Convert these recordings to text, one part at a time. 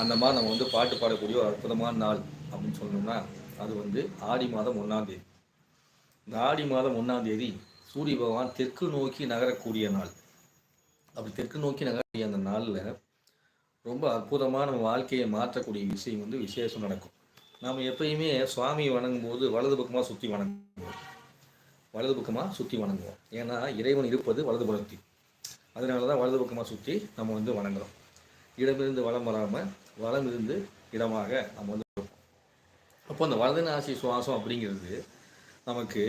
அந்த மாதிரி நம்ம வந்து பாட்டு பாடக்கூடிய ஒரு அற்புதமான நாள் அப்படின்னு சொன்னோம்னா அது வந்து ஆடி மாதம் ஒன்றாம் தேதி. இந்த ஆடி மாதம் ஒன்றாம் தேதி சூரிய பகவான் தெற்கு நோக்கி நகரக்கூடிய நாள். அப்படி தெற்கு நோக்கி நகரக்கூடிய அந்த நாளில் ரொம்ப அற்புதமாக நம்ம வாழ்க்கையை மாற்றக்கூடிய விஷயம் வந்து விசேஷம் நடக்கும். நாம் எப்பயுமே சுவாமியை வணங்கும் போது வலது பக்கமாக சுற்றி வணங்குவோம். வலது பக்கமாக சுற்றி வணங்குவோம். ஏன்னா இறைவன் இருப்பது வலது புறத்தில் அதனால தான் வலது பக்கமாக சுற்றி நம்ம வந்து வணங்குறோம். இடமிருந்து வலம் வராமல் வளம் இருந்து இடமாக நம்ம வந்து அப்போ அந்த வலது நாசி சுவாசம் அப்படிங்கிறது நமக்கு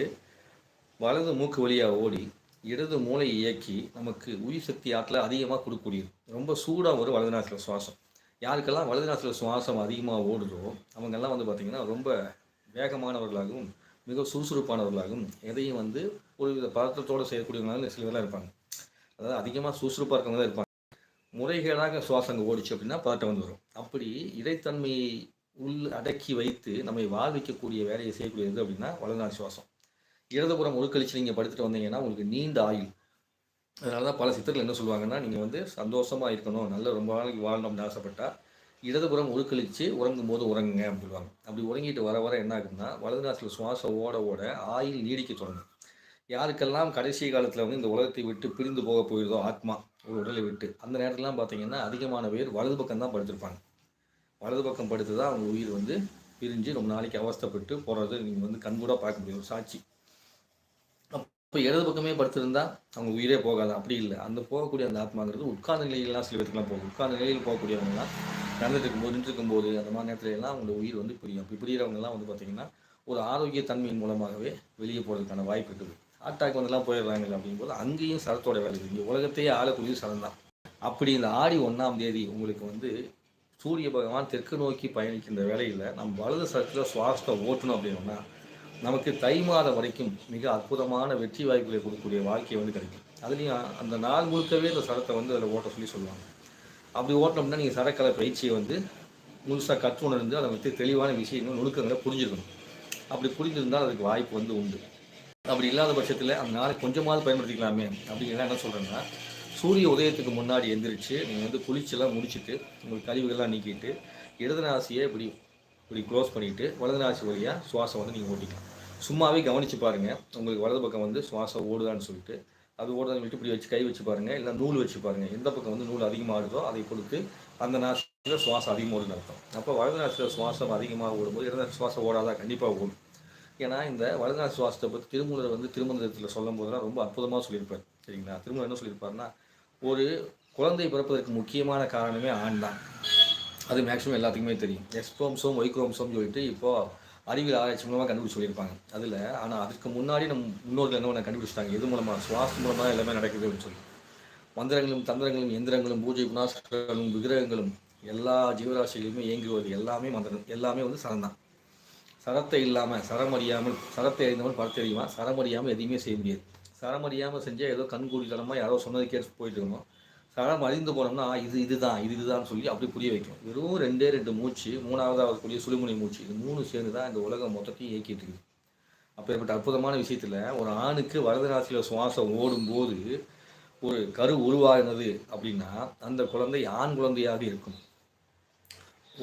வலது மூக்கு வழியாக ஓடி இடது மூளை இயக்கி நமக்கு உயிர் சக்தி ஆற்றலை அதிகமாக கொடுக்கக்கூடியது. ரொம்ப சூடாக ஒரு வலது நாசியில் சுவாசம். யாருக்கெல்லாம் வலது நாசியில் சுவாசம் அதிகமாக ஓடுதோ அவங்கெல்லாம் வந்து பார்த்திங்கன்னா ரொம்ப வேகமானவர்களாகவும் மிக சுறுசுறுப்பானவர்களாகவும் எதையும் வந்து ஒரு வித பதற்றத்தோடு செய்யக்கூடியவங்களாலும் சில பேர்லாம் இருப்பாங்க. அதாவது அதிகமாக சுறுசுறுப்பாக இருக்கவங்க தான் இருப்பாங்க. முறைகேடாக சுவாசங்க ஓடிச்சு அப்படின்னா பதட்டம் வந்து வரும். அப்படி இறைத்தன்மையை உள் அடக்கி வைத்து நம்மை வாழ்விக்கக்கூடிய வேலையை செய்யக்கூடியது அப்படின்னா வலதுநாள் சுவாசம். இடதுபுறம் உருக்கழிச்சு நீங்கள் படுத்துட்டு வந்தீங்கன்னா உங்களுக்கு நீண்ட ஆயுள். அதனால தான் பல சித்தர்கள் என்ன சொல்லுவாங்கன்னா நீங்கள் வந்து சந்தோஷமாக இருக்கணும் நல்ல ரொம்ப நாளைக்கு வாழணும் அப்படின்னு ஆசைப்பட்டா இடதுபுறம் உருக்கழிச்சு உறங்கும் போது உறங்குங்க அப்படின்னு சொல்லுவாங்க. அப்படி உறங்கிட்டு வர வர என்ன ஆகுதுன்னா வலது நாட்டில் சுவாசம் ஓட ஓட ஆயுள் நீடிக்க தொடங்கும். யாருக்கெல்லாம் கடைசி காலத்தில் வந்து இந்த உலகத்தை விட்டு பிரிந்து போக போயிருதோ ஆத்மா ஒரு உடலை விட்டு. அந்த நேரத்துலலாம் பார்த்தீங்கன்னா அதிகமான பேர் வலது பக்கம் தான் படுத்திருப்பாங்க. வலது பக்கம் படுத்து தான் அவங்க உயிர் வந்து பிரிஞ்சு ரொம்ப நாளைக்கு அவஸ்தைப்பட்டு போகிறது நீங்கள் வந்து கண்கூட பார்க்க முடியும். ஒரு சாட்சி. அப்போ இடது பக்கமே படுத்திருந்தா அவங்க உயிரே போகாது. அப்படி இல்லை. அந்த போகக்கூடிய அந்த ஆத்மாங்கிறது உட்கார்ந்த நிலையிலாம் சில பேருக்குலாம் போகும். உட்கார்ந்த நிலையில் போகக்கூடியவங்கலாம் நடந்துட்டு இருக்கும்போது நின்றுருக்கும்போது அந்த மாதிரி நேரத்துல எல்லாம் அவங்களோட உயிர் வந்து புரியும். அப்படி பிரியறவங்கலாம் வந்து பார்த்தீங்கன்னா ஒரு ஆரோக்கிய தன்மையின் மூலமாகவே வெளியே போகிறதுக்கான வாய்ப்பு இருக்குது. அட்டாக் வந்துலாம் போயிடுறாங்க அப்படிங்கும்போது அங்கேயும் சரத்தோட வேலை இருக்குது இங்கே உலகத்தையே ஆளக்கூடிய சரம் தான் அப்படி இந்த ஆடி ஒன்றாம் தேதி உங்களுக்கு வந்து சூரிய பகவான் தெற்கு நோக்கி பயணிக்கின்ற வேலையில் நம்ம வலது சரத்தில் சுவாசத்தை ஓட்டணும் அப்படின்னோம்னா நமக்கு தை மாதம் வரைக்கும் மிக அற்புதமான வெற்றி வாய்ப்புகளை கொடுக்கக்கூடிய வாழ்க்கை வந்து கிடைக்கும். அதுலேயும் அந்த நாள் முழுக்கவே இந்த சரத்தை வந்து அதில் ஓட்ட சொல்லி சொல்லுவாங்க. அப்படி ஓட்டணும்னா நீங்கள் சரக்கலை பயிற்சியை வந்து முழுசாக கற்றுணர்ந்து அதை பற்றி தெளிவான விஷயங்கள் நுணுக்கங்களை புரிஞ்சுக்கணும். அப்படி புரிஞ்சிருந்தால் அதுக்கு வாய்ப்பு வந்து உண்டு. அப்படி இல்லாத பட்சத்தில் அந்த நாளை கொஞ்சமாவது பயன்படுத்திக்கலாமே. அப்படிங்கிறத என்ன சொல்கிறேன்னா சூரிய உதயத்துக்கு முன்னாடி எந்திரிச்சு நீங்கள் வந்து குளிச்செல்லாம் முடிச்சுட்டு உங்களுக்கு கழிவுகள்லாம் நீக்கிட்டு இடது நாசியை இப்படி இப்படி க்ளோஸ் பண்ணிவிட்டு வலது நாசி வழியாக சுவாசம் வந்து நீங்கள் ஓட்டிக்கலாம். சும்மாவே கவனித்து பாருங்கள் உங்களுக்கு வலது பக்கம் வந்து சுவாசம் ஓடுதான்னு சொல்லிட்டு அது ஓடுதான்னு சொல்லிட்டு இப்படி வச்சு கை வச்சு பாருங்கள் இல்லை நூல் வச்சு பாருங்கள் எந்த பக்கம் வந்து நூல் அதிகமாகுதோ அதை கொடுத்து அந்த நாசியில் சுவாசம் அதிகமாக ஓடுன்னு அர்த்தம். அப்போ வலது நாசியில் சுவாசம் அதிகமாக ஓடும்போது இடது சுவாசம் ஓடாதான் கண்டிப்பாக ஓடும். ஏன்னா இந்த வலதுநாள் சுவாசத்தை பற்றி திருமூலர் வந்து திருமணத்தில் சொல்லும் போதெல்லாம் ரொம்ப அற்புதமாக சொல்லியிருப்பார். சரிங்களா? திருமூலர் என்ன சொல்லியிருப்பாருன்னா ஒரு குழந்தை பிறப்பதற்கு முக்கியமான காரணமே ஆண் தான். அது மேக்ஸிமம் எல்லாத்துக்குமே தெரியும். எக்ஸ்க்ரோம்சோம் ஒய்க்ரோம்சோம் சொல்லிட்டு இப்போது அறிவியல் ஆராய்ச்சி மூலமாக கண்டுபிடிச்சு சொல்லியிருப்பாங்க. அதில் ஆனால் அதுக்கு முன்னாடி நம்ம முன்னோர்கள் என்ன ஒன்று கண்டுபிடிச்சிட்டாங்க? எது மூலமாக சுவாசம் மூலமாக எல்லாமே நடக்குது அப்படின்னு சொல்லி. மந்திரங்களும் தந்திரங்களும் எந்திரங்களும் பூஜை புனாஸ்களும் விக்கிரகங்களும் எல்லா ஜீவராசிகளுமே இயங்குவது எல்லாமே மந்திரம் எல்லாமே வந்து சரம் தான் சரத்தை இல்லாமல் சரம் அறியாமல் சரத்தை அறிந்தவன் பரத்தை அறியுமா சரம் அறியாமல் எதையுமே செய்ய முடியாது. சரம் அறியாமல் செஞ்சால் ஏதோ கண்கூடித்தனமாக யாரோ சொன்னது கேட்டு போயிட்டு இருக்கணும். சரம் அறிந்து போனோம்னா இது இதுதான் இது இதுதான் சொல்லி அப்படி புரிய வைக்கும் வெறும் ரெண்டே ரெண்டு மூச்சு மூணாவதாக கூடிய சுழுமுனை மூச்சு இது மூணு சேர்ந்து தான் இந்த உலகம் மொத்தத்தையும் இயக்கிட்டு இருக்குது. அப்பேற்பட்ட அற்புதமான விஷயத்தில் ஒரு ஆணுக்கு வரதராசியில் சுவாசம் ஓடும்போது ஒரு கரு உருவாகினது அப்படின்னா அந்த குழந்தை ஆண் குழந்தையாக இருக்கும்.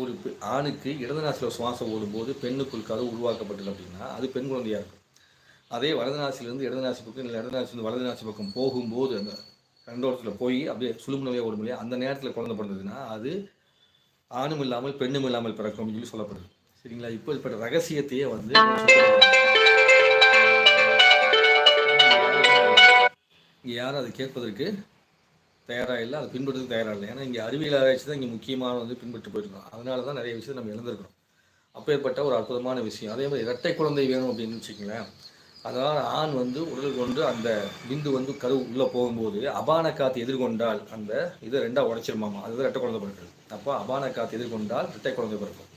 ஒரு ஆணுக்கு இடது நாசியில் சுவாசம் ஓடும்போது பெண்ணுக்குள் கதவு உருவாக்கப்பட்டது அப்படின்னா அது பெண் குழந்தையாக இருக்கும். அதே வலது நாசிலிருந்து இடது நாசி பக்கம் இல்லை இடது நாசிலிருந்து வலது நாசி பக்கம் போகும்போது அந்த ரெண்டோரத்தில் போய் அப்படியே சுழுமுனவே ஓடும் இல்லையா? அந்த நேரத்தில் குழந்தை பிறந்ததுன்னா அது ஆணும் இல்லாமல் பெண்ணும் இல்லாமல் பிறக்கும் அப்படின்னு சொல்லி சொல்லப்படுது. சரிங்களா? இப்போ இப்போ ரகசியத்தையே வந்து யாரும் அதை கேட்பதற்கு தயாராக இல்லை அதை பின்பற்றுறதுக்கு தயாராக இல்லை. ஏன்னா இங்கே அறிவியல் ஆராய்ச்சி தான் இங்கே முக்கியமான வந்து பின்பற்றி போயிருக்கோம். அதனால தான் நிறைய விஷயத்தை நம்ம இழந்திருக்கிறோம் அப்பேற்பட்ட ஒரு அற்புதமான விஷயம். அதே மாதிரி இரட்டை குழந்தை வேணும் அப்படின்னு வச்சுக்கங்களேன். அதனால் ஆண் வந்து உடல் கொண்டு அந்த பிந்து வந்து கரு உள்ளே போகும்போது அபான காத்து எதிர்கொண்டால் அந்த இதை ரெண்டாக உடைச்சிருமாமா? அதுதான் ரெட்டை குழந்தை பிறக்கிறது. அப்போ அபான காத்து எதிர்கொண்டால் இரட்டை குழந்தை பிறக்கும்.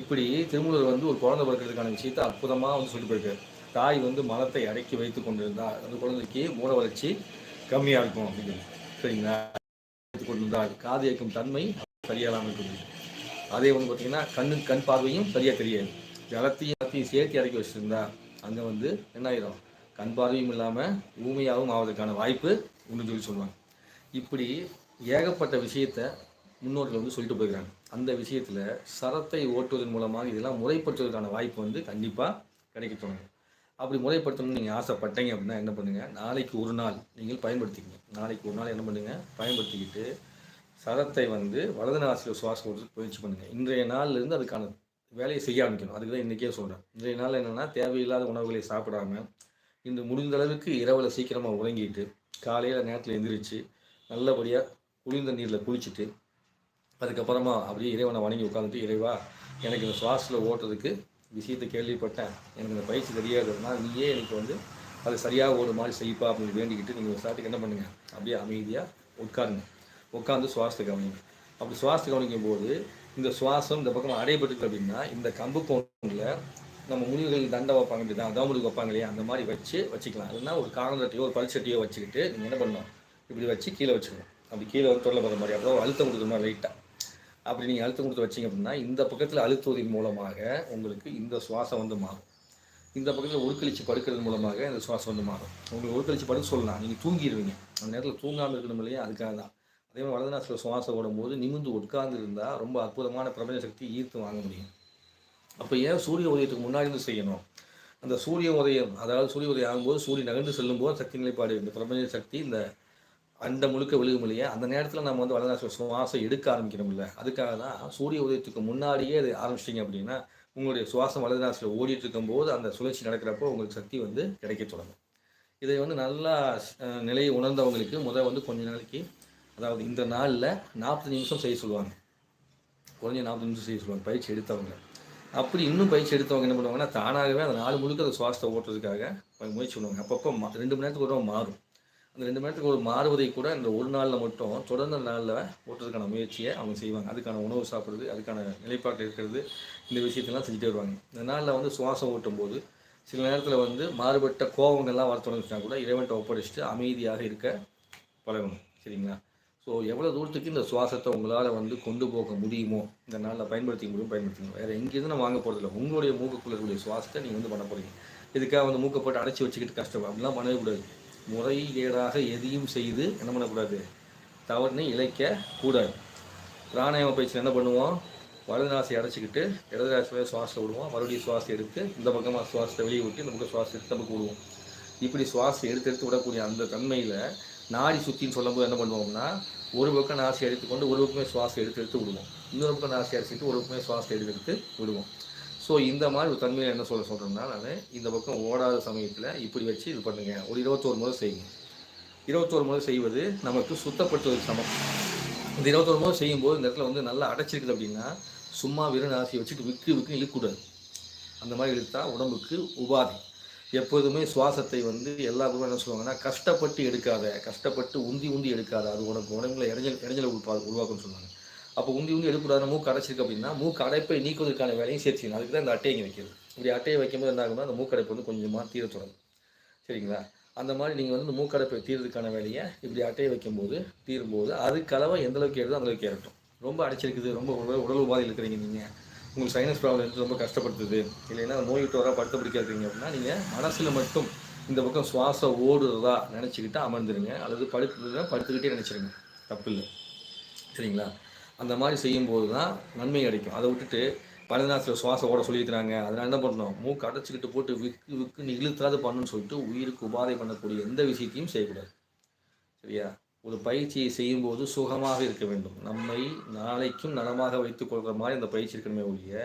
இப்படி திருமூலர் வந்து ஒரு குழந்தை பிறக்கிறதுக்கான விஷயத்தை அற்புதமாக வந்து சொல்லி போயிருக்காரு தாய் வந்து மலத்தை அடக்கி வைத்து கொண்டிருந்தால் அந்த குழந்தைக்கு மூல வளர்ச்சி கம்மியாக இருக்கும் அப்படின்னு. சரிங்களா கொண்டிருந்தால் காது இயக்கும் தன்மை சரியாகாமல் இருக்குது அதே வந்து பார்த்தீங்கன்னா கண்ணு கண் பார்வையும் சரியாக தெரியாது. ஜலத்தையும் ஜலத்தையும் சேர்த்து இறக்கி வச்சுருந்தா அங்கே வந்து என்ன ஆயிரும்? கண் பார்வையும் இல்லாமல் ஊமையாகவும் ஆவதற்கான வாய்ப்பு உண்டு சொல்லி சொல்லுவாங்க. இப்படி ஏகப்பட்ட விஷயத்தை முன்னோர்கள் வந்து சொல்லிட்டு போயிருக்காங்க. அந்த விஷயத்தில் சரத்தை ஓட்டுவதன் மூலமாக இதெல்லாம் முறைப்படுத்துவதற்கான வாய்ப்பு வந்து கண்டிப்பாக கிடைக்க தொடங்கும். அப்படி முறைப்படுத்தணும்னு நீங்கள் ஆசைப்பட்டீங்க அப்படின்னா என்ன பண்ணுங்கள் நாளைக்கு ஒரு நாள் நீங்கள் பயன்படுத்திக்கங்க. நாளைக்கு ஒரு நாள் என்ன பண்ணுங்கள் பயன்படுத்திக்கிட்டு சதத்தை வந்து வலது நாசியில் சுவாசம் கொடுத்து பயிற்சி பண்ணுங்கள் இன்றைய நாள்லேருந்து அதுக்கான வேலையை செய்ய ஆரம்பிக்கணும். அதுக்கு தான் இன்றைக்கே சொல்கிறேன் இன்றைய நாள் என்னென்னா தேவையில்லாத உணவுகளை சாப்பிடாம இன்று முடிந்த அளவுக்கு இரவில் சீக்கிரமாக உறங்கிட்டு காலையில் நேரத்தில் எந்திரிச்சு நல்லபடியாக குளிர்ந்த நீரில் குளிச்சுட்டு அதுக்கப்புறமா அப்படியே இறைவனை வணங்கி உட்காந்துட்டு இறைவா எனக்கு இந்த சுவாசத்தில் ஓட்டுறதுக்கு விஷயத்தை கேள்விப்பட்டேன். எனக்கு இந்த பயிற்சி தெரியாதுன்னா நீயே எனக்கு வந்து அது சரியாக ஒரு மாதிரி செய்ப்பா அப்படின்னு வேண்டிக்கிட்டு நீங்கள் ஒரு சாட்டுக்கு என்ன பண்ணுங்கள் அப்படியே அமைதியாக உட்காருங்க. உட்காந்து சுவாசத்தை கவனிங்க. அப்படி சுவாசத்தை கவனிக்கும் போது இந்த சுவாசம் இந்த பக்கம் அடைபட்டுருக்கு அப்படின்னா இந்த கம்பு பவுனில் நம்ம முனிவுகள் தண்டை வைப்பாங்க அப்படி தான் தவமுடிக்கு வைப்பாங்க இல்லையா? அந்த மாதிரி வச்சு வச்சுக்கலாம். இல்லைன்னா ஒரு காலந்தட்டையோ ஒரு பல்சட்டியோ வச்சுக்கிட்டு நீங்கள் என்ன பண்ணணும்? இப்படி வச்சு கீழே வச்சுக்கணும். அப்படி கீழே வந்து தொல்லை பார்த்த மாதிரி அப்புறம் அழுத்தம் கொடுக்கணும் லைட்டாக அப்படி நீங்கள் அழுத்தம் கொடுத்து வச்சிங்க அப்படின்னா இந்த பக்கத்தில் அழுத்துவதன் மூலமாக உங்களுக்கு இந்த சுவாசம் வந்து மாறும். இந்த பக்கத்தில் உருக்கழிச்சு படுக்கிறது மூலமாக இந்த சுவாசம் வந்து மாறும். உங்களுக்கு உருக்கழிச்சு படுக்க சொல்லலாம். நீங்கள் தூங்கிடுவீங்க. அந்த நேரத்தில் தூங்காமல் இருக்கணும் இல்லையா? அதுக்காக தான். அதே மாதிரி வலதுநாசில் சுவாசம் ஓடும்போது நிமிந்து உட்கார்ந்து இருந்தால் ரொம்ப அற்புதமான பிரபஞ்ச சக்தி ஈர்த்து வாங்க முடியும். அப்போ ஏன் சூரிய உதயத்துக்கு முன்னாடி இருந்து செய்யணும்? அந்த சூரிய உதயம் அதாவது சூரிய உதயம் ஆகும்போது சூரியன் நகர்ந்து செல்லும்போது சக்தி நிலைப்பாடு இந்த பிரபஞ்ச சக்தி இந்த அந்த முழுக்க விழுகும் இல்லையா அந்த நேரத்தில் நம்ம வந்து வலதுநாசில் சுவாசம் எடுக்க ஆரம்பிக்கணும்ல. அதுக்காக தான் சூரிய உதயத்துக்கு முன்னாடியே அது ஆரம்பிச்சிட்டிங்க அப்படின்னா உங்களுடைய சுவாசம் வலதுநாசில் ஓடிட்டு இருக்கும்போது அந்த சுழற்சி நடக்கிறப்போ உங்களுக்கு சக்தி வந்து கிடைக்க தொடங்கும். இதை வந்து நல்லா நிலையை உணர்ந்தவங்களுக்கு முதல் வந்து கொஞ்ச நாளைக்கு அதாவது இந்த நாளில் நாற்பது நிமிஷம் செய்ய சொல்லுவாங்க. குறைஞ்ச நாற்பது நிமிஷம் செய்ய சொல்லுவாங்க. பயிற்சி எடுத்தவங்க. அப்படி இன்னும் பயிற்சி எடுத்தவங்க என்ன பண்ணுவாங்கன்னா தானாகவே அந்த நாலு முழுக்க அந்த சுவாசத்தை ஓட்டுறதுக்காக கொஞ்சம் முயற்சி பண்ணுவாங்க. அப்பப்போ ரெண்டு மணி நேரத்துக்கு ஒரு மாறும். அந்த ரெண்டு மணி நேரத்துக்கு ஒரு மாறுவதை கூட அந்த ஒரு நாளில் மட்டும் தொடர்ந்த நாளில் ஓட்டுறதுக்கான முயற்சியை அவங்க செய்வாங்க. அதுக்கான உணவு சாப்பிட்றது அதுக்கான நிலைப்பாட்டில் இருக்கிறது இந்த விஷயத்தெல்லாம் செஞ்சுட்டே வருவாங்க. இந்த நாளில் வந்து சுவாசம் ஓட்டும் போது சில நேரத்தில் வந்து மாறுபட்ட கோபங்கள்லாம் வர தொடங்கிச்சுனா கூட இறைவன்ட்ட ஒப்படைச்சிட்டு அமைதியாக இருக்க பழகணும். சரிங்களா? ஸோ எவ்வளோ தூரத்துக்கு இந்த சுவாசத்தை உங்களால் வந்து கொண்டு போக முடியுமோ இந்த நாளில் பயன்படுத்தி முடியும் பயன்படுத்திக்கணும் வேறு எங்கேருந்து நான் வாங்க போகிறதில்ல உங்களுடைய மூக்குக்குள்ள இருக்கக்கூடிய சுவாசத்தை நீங்கள் வந்து பண்ண போகிறீங்க இதுக்காக வந்து மூக்கை போட்டு அடைச்சி வச்சுக்கிட்டு கஷ்டம்? அப்படிலாம் பண்ணவே கூடாது. முறைகேடாக எதையும் செய்து என்ன பண்ணக்கூடாது? தவறினை இழைக்க கூடாது. பிராணாயாம பயிற்சியில் என்ன பண்ணுவோம்? வலது நாசை அடைச்சிக்கிட்டு இடது நாசில் சுவாசத்தை விடுவோம். மறுபடியும் சுவாசம் எடுத்து இந்த பக்கமாக சுவாசத்தை வெளியே விட்டு இந்த பக்கம் சுவாசம் எடுத்து நமக்கு விடுவோம் இப்படி சுவாசம் எடுத்து எடுத்து விடக்கூடிய அந்த தன்மையில் நாடி சுத்தின்னு சொல்லும்போது என்ன பண்ணுவோம்னா ஒரு பக்கம் நாசி எடுத்துக்கொண்டு ஒரு பக்கமே சுவாசம் எடுத்து எடுத்து விடுவோம். இன்னொரு பக்கம் நாசி அடிச்சுட்டு ஒரு பக்கமே சுவாசம் எடுத்து எடுத்து விடுவோம். ஸோ இந்த மாதிரி ஒரு தன்மையில் என்ன சொல்ல சொல்கிறேன்னா நான் இந்த பக்கம் ஓடாத சமயத்தில் இப்படி வச்சு இது பண்ணுங்க. ஒரு இருபத்தோரு முறை செய்யுங்க. இருபத்தோரு முறை செய்வது நமக்கு சுத்தப்படுத்துவதற்கு சமம். இந்த இருபத்தோரு முறை செய்யும்போது இந்த இடத்துல வந்து நல்லா அடைச்சிருக்குது அப்படின்னா சும்மா வெறும் ஆசையை வச்சுட்டு விக்கு விக்கு இழுக்கூடாது அந்த மாதிரி இழுத்தா உடம்புக்கு உபாதி. எப்போதுமே சுவாசத்தை வந்து எல்லா என்ன சொல்லுவாங்கன்னா கஷ்டப்பட்டு எடுக்காத கஷ்டப்பட்டு உந்தி உந்தி எடுக்காத. அது உனக்கு உடம்புல இடைஞ்சல் இடைஞ்சலை உருப்பா உருவாக்குன்னு சொல்லுவாங்க. அப்போ உந்தி உந்தி எடுக்கூடாது மூக்கு அடைச்சிருக்கு அப்படின்னா மூக்கு அடைப்பை நீக்குவதற்கான வேலையும் சேர்த்துக்கணும். அதுக்கு தான் இந்த அட்டையை இங்கே வைக்கிறது. இப்படி அட்டையை வைக்கும்போது என்ன ஆகும்னா அந்த மூக்கடைப்பு வந்து கொஞ்சமாக தீர தொடங்கும். சரிங்களா? அந்த மாதிரி நீங்கள் வந்து இந்த மூக்கடைப்பை தீர்றதுக்கான வேலையை இப்படி அட்டையை வைக்கும்போது தீரும்போது அதுக்கு அளவை எந்த அளவுக்கு ஏறுதோ அந்த அளவுக்கு ஏறட்டும். ரொம்ப அடைச்சிருக்குது ரொம்ப உடல் உடல் உபாதையில் இருக்கிறீங்க நீங்கள் உங்களுக்கு சைனஸ் ப்ராப்ளம் இருந்து ரொம்ப கஷ்டப்படுத்துது. இல்லைன்னா நோய் விட்டு படுத்த பிடிக்காதீங்க அப்படின்னா நீங்கள் மனசில் மட்டும் இந்த பக்கம் சுவாசம் ஓடுறதா நினச்சிக்கிட்டு அமர்ந்துருங்க. அல்லது படுக்கிறதுனா படுத்துக்கிட்டே நினச்சிருங்க. தப்பு இல்லை சரிங்களா? அந்த மாதிரி செய்யும்போது தான் நன்மை கிடைக்கும் அதை விட்டுட்டு பலநாசில் சுவாசம் ஓட சொல்லியிருக்கிறாங்க. அதனால் என்ன பண்ணணும்? மூக்கு அடைச்சிக்கிட்டு போட்டு விக்கு விக்குன்னு இழுத்தாது பண்ணுன்னு சொல்லிட்டு உயிருக்கு உபாதை பண்ணக்கூடிய எந்த விஷயத்தையும் செய்யக்கூடாது. சரியா? ஒரு பயிற்சியை செய்யும்போது சுகமாக இருக்க வேண்டும். நம்மை நாளைக்கும் நலமாக வைத்துக் கொள்கிற மாதிரி அந்த பயிற்சி இருக்கணுமே ஒழிய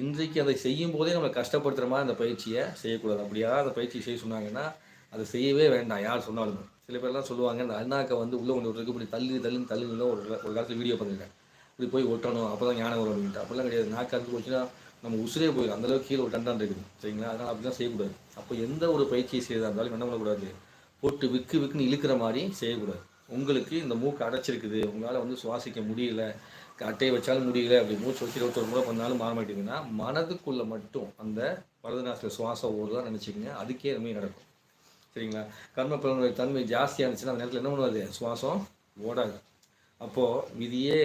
இன்றைக்கு அதை செய்யும் போதே நம்மளை கஷ்டப்படுத்துகிற மாதிரி அந்த பயிற்சியை செய்யக்கூடாது. அப்படியா? அந்த பயிற்சி செய்ய சொன்னாங்கன்னா அதை செய்யவே வேண்டாம். யார் சொன்னாலும். சில பேர்லாம் சொல்லுவாங்க இந்த அண்ணாக்கை வந்து உள்ளே கொண்டு விட்டுருக்கு இப்படி தள்ளி தள்ளி தள்ளுன்னு ஒரு ஒரு காலத்தில் வீடியோ பண்ணிருக்கேன் இப்படி போய் ஒட்டணும் அப்போ தான் ஞானம் வரும் அப்படின்ட்டு. அப்படிலாம் கிடையாது. நாக்கு அறுத்து போச்சுன்னா நம்ம உசுரே போயிடும் அந்தளவுக்கு கீழே ஒரு டண்டான் இருக்குது. சரிங்களா? அதனால் அப்படி தான் செய்யக்கூடாது. அப்போ எந்த ஒரு பயிற்சியை செய்யறதா இருந்தாலும் என்ன பண்ணக்கூடாது? போட்டு விக்கு விக்குன்னு இழுக்கிற மாதிரி செய்யக்கூடாது. உங்களுக்கு இந்த மூக்கு அடைச்சிருக்குது. உங்களால் வந்து சுவாசிக்க முடியல அட்டையை வச்சாலும் முடியல அப்படி மூச்சு வச்சு இருபத்தொரு முறை பண்ணாலும் மாற மாட்டேங்குதுன்னா மனதுக்குள்ளே மட்டும் அந்த வலதுநாசில் சுவாசம் ஓடுதான் நினச்சிக்கங்க. அதுக்கே எதுவுமே நடக்கும். சரிங்களா? கர்ம பலனுடைய தன்மை ஜாஸ்தியாக இருந்துச்சுன்னா அந்த நேரத்தில் என்ன பண்ணுவாது சுவாசம் ஓடாது. அப்போது விதியே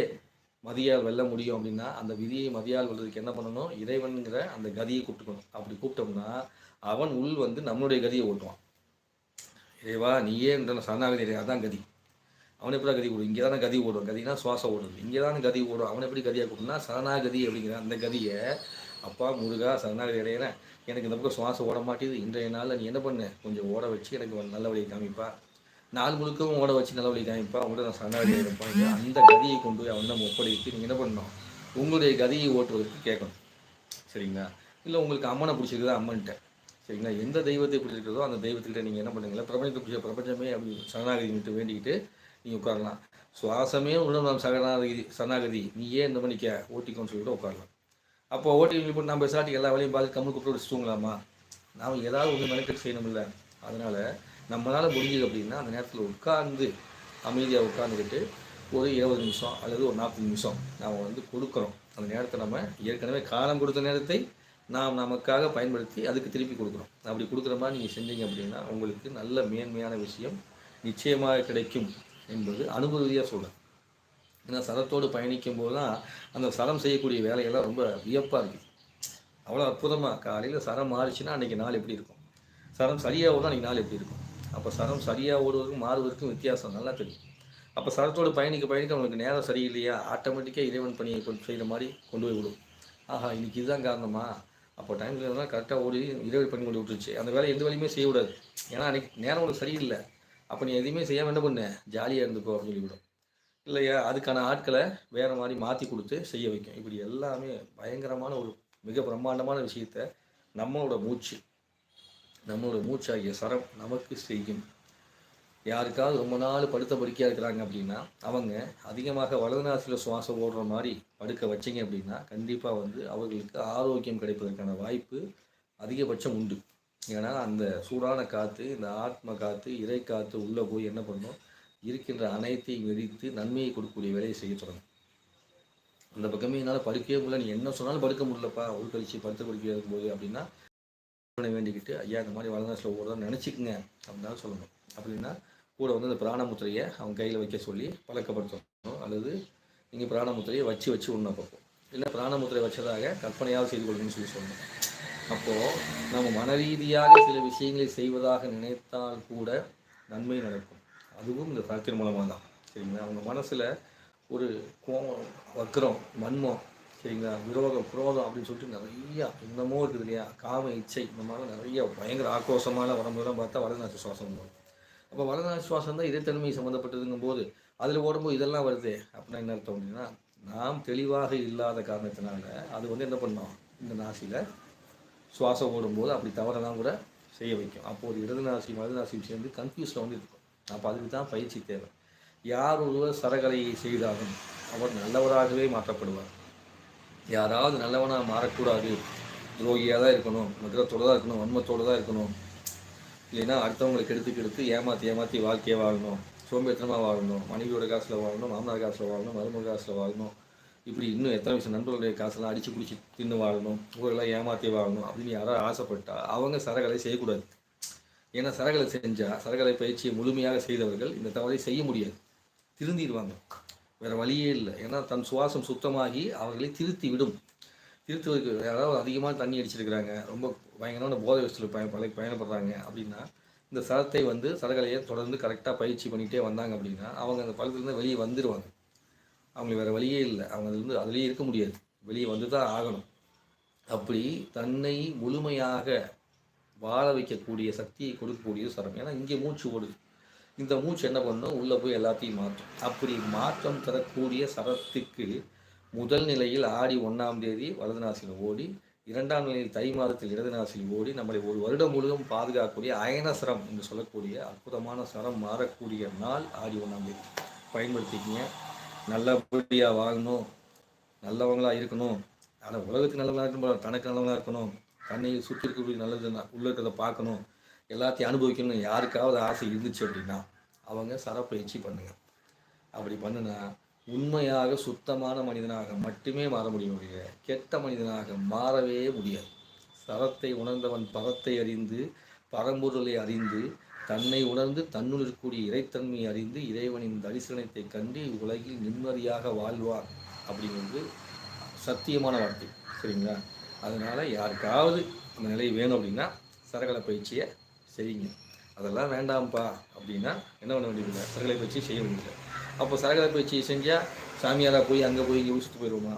மதியால் வெல்ல முடியும் அப்படின்னா அந்த விதியை மதியால் வெல்றதுக்கு என்ன பண்ணணும்? இறைவனுங்கிற அந்த கதியை கூப்பிட்டுக்கணும் அப்படி கூப்பிட்டோம்னா அவன் உள் வந்து நம்மளுடைய கதியை ஓட்டுவான். இறைவா நீயே என்ற சரணாகதி இறை அதான் கதி. அவன் எப்படி கதி ஓடும்? இங்கே தானே கதி ஓடும். கதினா சுவாசம் ஓடும் இங்கே தானே கதி ஓடும். அவனை எப்படி கதியாக கூப்பிட்டுனா சரணாகதி அப்படிங்கிற அந்த கதியை அப்பா முருகா சரணாகதி அடையிறேன். எனக்கு இந்த பக்கம் சுவாசம் ஓட மாட்டேது இன்றைய நாளில் நீ என்ன பண்ணு? கொஞ்சம் ஓட வச்சு எனக்கு நல்ல வழியை காமிப்பா. நாள் முழுக்கவும் ஓட வச்சு நல்ல வழி காமிப்பா அவங்கள்ட்ட நான் சரணாகதி இருப்பேன் அந்த கதியை கொண்டு போய் அவன் ஒப்படைத்து நீங்கள் என்ன பண்ணணும்? உங்களுடைய கதியை ஓட்டுவதற்கு கேட்கணும். சரிங்களா? இல்லை உங்களுக்கு அம்மனை பிடிச்சிருக்குதா? அம்மன்ட்ட. சரிங்களா? எந்த தெய்வத்தை பிடிச்சிருக்கிறதோ அந்த தெய்வத்துக்கிட்ட நீங்கள் என்ன பண்ணுங்களா பிரபஞ்சத்தை பிடிச்ச பிரபஞ்சமே அப்படி சரணாகதி வேண்டிக்கிட்டு நீங்கள் உட்காரலாம். சுவாசமே உள்ள நாம் சரணாகதி சரணாகதி. நீயே இந்த மணிக்க ஓட்டிக்கோன்னு சொல்லிட்டு உட்காரலாம். அப்போ ஓட்டி இப்போ நம்ம சாட்டி எல்லா வேலையும் பார்த்து கம்முக்கு கூப்பிட்டு வச்சு தூங்கலாமா? நாம் ஏதாவது ஒன்று மெனக்கெட்டு செய்யணும்ல. அதனால் நம்மளால் முடிஞ்சது அப்படின்னா அந்த நேரத்தில் உட்கார்ந்து அமைதியாக உட்கார்ந்துக்கிட்டு ஒரு இருபது நிமிஷம் அல்லது ஒரு நாற்பது நிமிஷம் நாம் வந்து கொடுக்குறோம். அந்த நேரத்தை நம்ம ஏற்கனவே காலம் கொடுத்த நேரத்தை நாம் நமக்காக பயன்படுத்தி அதுக்கு திருப்பி கொடுக்குறோம். அப்படி கொடுக்குற மாதிரி நீங்கள் செஞ்சீங்க அப்படின்னா உங்களுக்கு நல்ல மேன்மையான விஷயம் நிச்சயமாக கிடைக்கும் என்பது அனுபவ ரீதியாக சொல்கிறேன் ஏன்னா சரத்தோடு பயணிக்கும் போது தான் அந்த சரம் செய்யக்கூடிய வேலையெல்லாம் ரொம்ப வியப்பாக இருக்குது அவ்வளோ அற்புதமாக காலையில் சரம் மாறிச்சுன்னா அன்றைக்கி நாள் எப்படி இருக்கும்? சரம் சரியாகும் தான் அன்றைக்கி நாள் எப்படி இருக்கும்? அப்போ சரம் சரியாக ஓடுவதற்கும் மாறுவதற்கும் வித்தியாசம் நல்லா தெரியும். அப்போ சரத்தோடு பயணிக்க பயணிக்க அவங்களுக்கு நேரம் சரியில்லையா? ஆட்டோமேட்டிக்காக இறைவன் பணியை கொண்டு செய்கிற மாதிரி கொண்டு போய் விடும். ஆஹா இன்னைக்கு இதுதான் காரணமா? அப்போ டைம் இருந்தால் கரெக்டாக ஓடி இறைவன் பண்ணி கொண்டு விட்டுருச்சு. அந்த வேலை எந்த வேலையுமே செய்யக்கூடாது. ஏன்னா அன்றைக்கி நேரம் உனக்கு சரியில்லை. அப்போ நீ எதுவுமே செய்யாமல் என்ன பண்ண. ஜாலியாக இருந்துக்கோ அப்படின்னு சொல்லிவிடும். இல்லையா? அதுக்கான ஆட்களை வேறு மாதிரி மாற்றி கொடுத்து செய்ய வைக்கும். இப்படி எல்லாமே பயங்கரமான ஒரு மிக பிரம்மாண்டமான விஷயத்த நம்மளோட மூச்சு நம்மளோட மூச்சாகிய சரம் நமக்கு செய்யும். யாருக்காவது ரொம்ப நாள் படுத்த படுக்கையாக இருக்கிறாங்க அப்படின்னா அவங்க அதிகமாக வலதுநாசியில் சுவாசம் ஓடுற மாதிரி படுக்க வச்சிங்க அப்படின்னா கண்டிப்பாக வந்து அவர்களுக்கு ஆரோக்கியம் கிடைப்பதற்கான வாய்ப்பு அதிகபட்சம் உண்டு. ஏன்னா அந்த சூடான காற்று இந்த ஆத்ம காற்று இறை காற்று உள்ளே போய் என்ன பண்ணும்? இருக்கின்ற அனைத்தையும் வெடித்து நன்மையை கொடுக்கக்கூடிய வேலையை செய்ய தொடங்கும். அந்த பக்கமே என்னால் படுக்கவே முடியல. நீ என்ன சொன்னாலும் படுக்க முடியலப்பா. உள்கழிச்சு படுத்து படுக்க இருக்கும்போது அப்படின்னா வேண்டிக்கிட்டு ஐயா இந்த மாதிரி வளர்ந்தாசில் ஓடுறதா நினச்சிக்கங்க அப்படின்னு சொல்லணும். அப்படின்னா கூட வந்து அந்த பிராணமுத்திரையை அவங்க கையில் வைக்க சொல்லி பழக்கப்படுத்தணும். அல்லது நீங்கள் பிராணமுத்திரையை வச்சு வச்சு உண்ண பார்ப்போம். இல்லை பிராணமுத்திரை வச்சதாக கற்பனையாக செய்து கொள்ளுங்கன்னு சொல்லி சொல்லணும். அப்போது நம்ம மன ரீதியாக சில விஷயங்களை செய்வதாக நினைத்தால் கூட நன்மை நடக்கும். அதுவும் இந்த சாத்திரம் மூலமாக தான் சரிங்களா? அவங்க மனசில் ஒரு கோபம் வக்கரம் மன்மம் சரிங்களா? விரோதம் குரோதம் அப்படின்னு சொல்லிட்டு நிறையா இன்னமும் இருக்குது இல்லையா? காம இச்சை இந்த மாதிரி நிறைய பயங்கர ஆக்ரோஷமான உடம்புலாம் பார்த்தா வடநாட்டு சுவாசம் வரும் அப்போ வலதுநாள் சுவாசம் தான் இறைத்தன்மை சம்மந்தப்பட்டதுங்கும் போது அதில் ஓடும்போது இதெல்லாம் வருது. அப்படின்னா என்ன அர்த்தம் அப்படின்னா நாம் தெளிவாக இல்லாத காரணத்தினால அது வந்து என்ன பண்ணோம்? இந்த நாசியில் சுவாசம் ஓடும்போது அப்படி தவறெல்லாம் கூட செய்ய வைக்கும். அப்போது இடது நாசி வலது நாசியும் சேர்ந்து கன்ஃபியூஸில் வந்து இருக்கும். அப்போ அதுக்கு தான் பயிற்சி தேவை. யார் ஒருவர் சரகலையை செய்தாலும் அவர் நல்லவராகவே மாற்றப்படுவார். யாராவது நல்லவனாக மாறக்கூடாது. துரோகியாக தான் இருக்கணும். மதுரத்தோடு தான் இருக்கணும். வன்மத்தோடு தான் இருக்கணும். இல்லைன்னா அடுத்தவங்களை கெடுத்து கெடுத்து ஏமாற்றி ஏமாற்றி வாழ்க்கையை வாழணும். சோம்பேத்தனமாக வாழணும். மனைவியோட காசில் வாழணும். மாமனார் காசில் வாழணும். மருமக காசில் வாழணும். இப்படி இன்னும் எத்தனை விஷயம் நண்பர்களுடைய காசெல்லாம் அடித்து பிடிச்சி தின்னு வாழணும். ஊரெல்லாம் ஏமாற்றி வாழணும் அப்படின்னு யாராவது ஆசைப்பட்டா அவங்க சரகலை செய்யக்கூடாது. ஏன்னா சரகலை செஞ்சால் சரகலை பயிற்சியை முழுமையாக செய்தவர்கள் இந்த தவறை செய்ய முடியாது. திருந்திடுவாங்க. வேறு வழியே இல்லை. ஏன்னா தன் சுவாசம் சுத்தமாகி அவர்களை திருத்தி விடும். திருத்துவதற்கு யாராவது அதிகமாக தண்ணி அடிச்சிருக்கிறாங்க ரொம்ப பயங்கரமான போதை வசதியில் பய பல பயணப்படுறாங்க அப்படின்னா இந்த சரத்தை வந்து சரகலையை தொடர்ந்து கரெக்டாக பயிற்சி பண்ணிகிட்டே வந்தாங்க அப்படின்னா அவங்க அந்த பழத்துலேருந்து வெளியே வந்துடுவாங்க அவங்களுக்கு வேறு வழியே இல்லை. அவங்க அதுலேருந்து அதுலேயே இருக்க முடியாது. வெளியே வந்து தான் ஆகணும். அப்படி தன்னை முழுமையாக வாழ வைக்கக்கூடிய சக்தியை கொடுக்கக்கூடிய சரம். ஏன்னா இங்கே மூச்சு ஓடுது இந்த மூச்சு என்ன பண்ணும்? உள்ளே போய் எல்லாத்தையும் மாற்றும். அப்படி மாற்றம் தரக்கூடிய சரத்துக்கு முதல் நிலையில் ஆடி ஒன்றாம் தேதி வலதுநாசியில் ஓடி இரண்டாம் நிலையில் தை மாதத்தில் இடதுநாசியில் ஓடி நம்மளை ஒரு வருடம் முழுவதும் பாதுகாக்கக்கூடிய அயனசரம் என்று சொல்லக்கூடிய அற்புதமான சரம் மாறக்கூடிய நாள் ஆடி ஒன்றாம் தேதி. பயன்படுத்திக்கிங்க. நல்லபடியாக வாங்கணும் நல்லவங்களாக இருக்கணும். ஆனால் உலகத்துக்கு நல்லவங்களாக இருக்கணும் தனக்கு நல்லவங்களாக இருக்கணும். தன்னை சுற்றி இருக்கக்கூடிய நல்லது உள்ள இருக்கிறத பார்க்கணும். எல்லாத்தையும் அனுபவிக்கணும் யாருக்காவது ஆசை இருந்துச்சு அப்படின்னா அவங்க சரப்பயிற்சி பண்ணுங்கள் அப்படி பண்ணுனா உண்மையாக சுத்தமான மனிதனாக மட்டுமே மாற முடியும் கெட்ட மனிதனாக மாறவே முடியாது. சரத்தை உணர்ந்தவன் பரத்தை அறிந்து பரம்பொருளை அறிந்து தன்னை உணர்ந்து தன்னுள் இருக்கக்கூடிய இறைத்தன்மையை அறிந்து இறைவனின் தரிசனத்தை கண்டு உலகில் நிம்மதியாக வாழ்வார் அப்படிங்கிறது சத்தியமான வார்த்தை. சரிங்களா? அதனால் யாருக்காவது அந்த நிலை வேணும் அப்படின்னா சரகலை பயிற்சியை செய்யுங்க. அதெல்லாம் வேண்டாம்ப்பா. அப்படின்னா என்ன பண்ண வேண்டியதில்லை? சரகலை பயிற்சி செய்ய வேண்டியதில்லை. அப்போ சரகலை பயிற்சி செஞ்சால் சாமியாராக போய் அங்கே போய் இங்கே சுற்றி போயிடுவோமா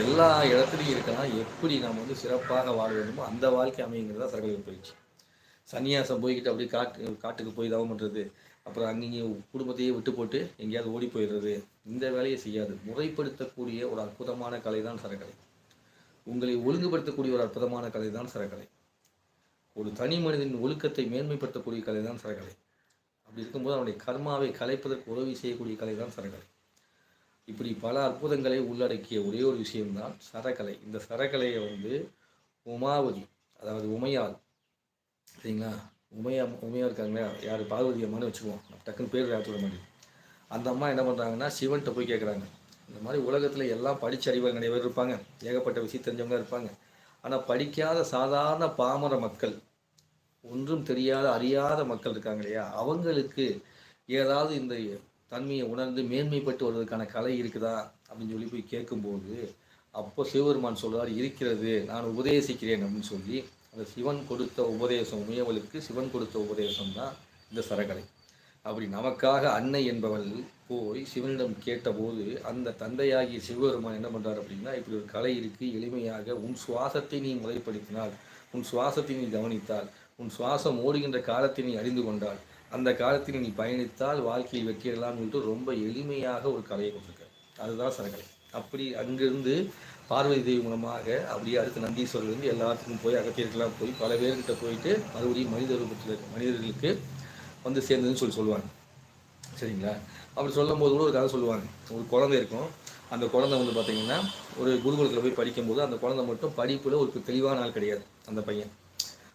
எல்லா இடத்துலையும் இருக்கலாம். எப்படி நாம் வந்து சிறப்பாக வாழ வேண்டுமோ அந்த வாழ்க்கை அமைங்கிறது தான் பயிற்சி. சன்னியாசம் போய்கிட்டு அப்படியே காட்டு காட்டுக்கு போய் தவம் பண்ணுறது அப்புறம் அங்கேயும் குடும்பத்தையே விட்டு போட்டு எங்கேயாவது ஓடி போயிடுறது. இந்த வேலையை செய்யாது. முறைப்படுத்தக்கூடிய ஒரு அற்புதமான கலை தான் சரக்கலை உங்களை ஒழுங்குபடுத்தக்கூடிய ஒரு அற்புதமான கலை தான் சரக்கலை ஒரு தனி மனிதனின் ஒழுக்கத்தை மேன்மைப்படுத்தக்கூடிய கலை தான் சரகலை அப்படி இருக்கும்போது அவனுடைய கர்மாவை கலைப்பதற்கு உதவி செய்யக்கூடிய கலை தான் சரகலை இப்படி பல அற்புதங்களை உள்ளடக்கிய ஒரே ஒரு விஷயம்தான் சரகலை இந்த சரகலையை வந்து உமாவதி அதாவது உமையால் சரிங்களா? உமையா உமையா இருக்காங்களே? யார்? பார்வதி அம்மான்னு வச்சுக்குவோம். டக்குன்னு பேர் யார் சொல்ல மாட்டேங்குது. அந்த அம்மா என்ன பண்ணுறாங்கன்னா சிவன்கிட்ட போய் கேட்குறாங்க இந்த மாதிரி உலகத்தில் எல்லாம் படிச்ச அறிவாளி நிறைய பேர் இருப்பாங்க. ஏகப்பட்ட விஷயம் தெரிஞ்சவங்க இருப்பாங்க. ஆனால் படிக்காத சாதாரண பாமர மக்கள் ஒன்றும் தெரியாத அறியாத மக்கள் இருக்காங்க இல்லையா? அவங்களுக்கு ஏதாவது இந்த தன்மையை உணர்ந்து மேன்மைப்பட்டு வருவதற்கான கலை இருக்குதா அப்படின்னு சொல்லி போய் கேட்கும்போது அப்போ சிவபெருமான் சொல்கிறார் இருக்கிறது நான் உபதேசிக்கிறேன் அப்படின்னு சொல்லி அந்த சிவன் கொடுத்த உபதேசம் உமையவளுக்கு சிவன் கொடுத்த உபதேசம் தான் இந்த சரகலை. அப்படி நமக்காக அன்னை என்பவள் போய் சிவனிடம் கேட்டபோது அந்த தந்தையாகிய சிவபெருமான் என்ன பண்ணுறார் அப்படின்னா இப்படி ஒரு கலை இருக்கு எளிமையாக உன் சுவாசத்தை நீ முறைப்படுத்தினால் உன் சுவாசத்தை நீ கவனித்தால் உன் சுவாசம் ஓடுகின்ற காலத்தை நீ அறிந்து கொண்டால் அந்த காலத்தில் நீ பயணித்தால் வாழ்க்கையில் வெற்றியெல்லாம் என்று ரொம்ப எளிமையாக ஒரு கலையை கொண்டிருக்க அதுதான் சரகலை அப்படி அங்கிருந்து பார்வதி தேவி மூலமாக அப்படியே அடுத்து நந்தீஸ்வரர்லேருந்து எல்லாத்துக்கும் போய் அகத்தியர்கள்லாம் போய் பல பேர்கிட்ட போயிட்டு மறுபடியும் மனித ரூபத்தில் மனிதர்களுக்கு வந்து சேர்ந்ததுன்னு சொல்லி சொல்லுவாங்க. சரிங்களா? அப்படி சொல்லும் போது கூட ஒரு கதை சொல்லுவாங்க. ஒரு குழந்தை இருக்கும். அந்த குழந்தை வந்து பார்த்தீங்கன்னா ஒரு குருகுலத்தில் போய் படிக்கும்போது அந்த குழந்தை மட்டும் படிப்பில் ஒரு தெளிவான ஆள் கிடையாது அந்த பையன்.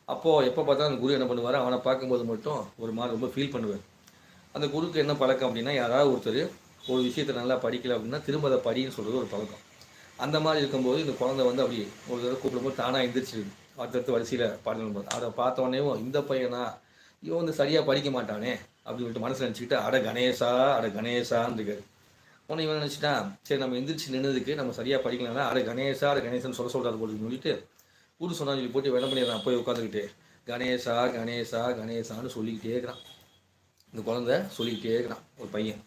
அப்போது எப்போ பார்த்தா அந்த குரு என்ன பண்ணுவார்? அவனை பார்க்கும்போது மட்டும் ஒரு மாதிரி ரொம்ப ஃபீல் பண்ணுவார். அந்த குருக்கு என்ன பழக்கம் அப்படின்னா யாராவது ஒருத்தர் ஒரு விஷயத்தை நல்லா படிக்கல அப்படின்னா திரும்ப அதை படின்னு சொல்கிறது ஒரு பழக்கம். அந்த மாதிரி இருக்கும்போது இந்த குழந்தை வந்து அப்படி ஒரு தடவை கூப்பிடும்போது தானாக எழுந்திரிச்சிருக்கு அடுத்தடுத்து வரிசையில் பாடணும் அதை பார்த்த இந்த பையனா? இவன் வந்து சரியாக படிக்க மாட்டானே. அப்படின்னு சொல்லிட்டு மனசில் நினச்சிக்கிட்டு அட கணேசா அட கணேசான்னு இருக்காரு உடனே இவன் நினச்சிட்டான் சரி நம்ம எந்திரிச்சு நின்னதுக்கு நம்ம சரியாக படிக்கலன்னா அட கணேசா அட கணேசன் சொல்ல சொல்கிறாரு போட்டு சொல்லிட்டு குரு சொன்னா சொல்லி போட்டு என்ன பண்ணிடுறான் போய் உட்காந்துக்கிட்டு கணேசா கணேசா கணேசான்னு சொல்லிக்கிட்டே இருக்கிறான். இந்த குழந்தை சொல்லிக்கிட்டே இருக்கிறான் ஒரு பையன்.